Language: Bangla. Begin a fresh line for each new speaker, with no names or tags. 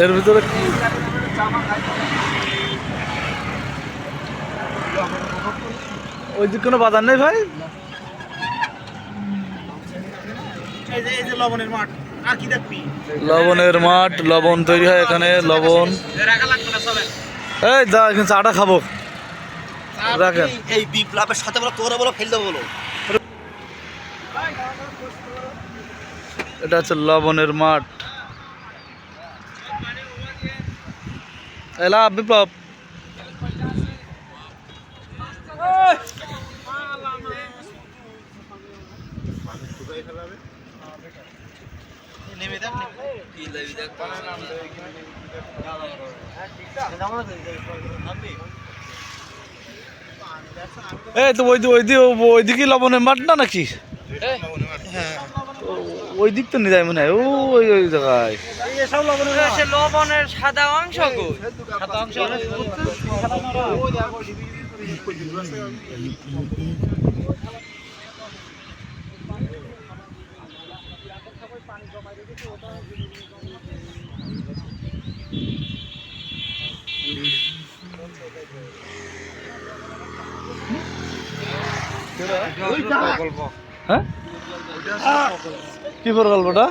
এর ভিতরে কি? ওই দিক কোনো বাজার নেই ভাই?
যে যে লবণের মাঠ।
লবণ তৈরি হয় এখানে লবণ। এই দা এখানে চাটা খাব। রাখেন।
এই বিপ্লবের সাথে বলো তোরা বলো ফেলতে বলো।
এটা হচ্ছে লবণের মাঠ। এলা বিপ্লব এই তো ওই ওই দিকে লবণের মাঠ না নাকি? ও- ওই দিক তো নিয়ে যায় মনে হয়। ওই ওই জায়গায়।
লবণের সাদা অংশ গো
হ্যাঁ? কি প্রকল্পটা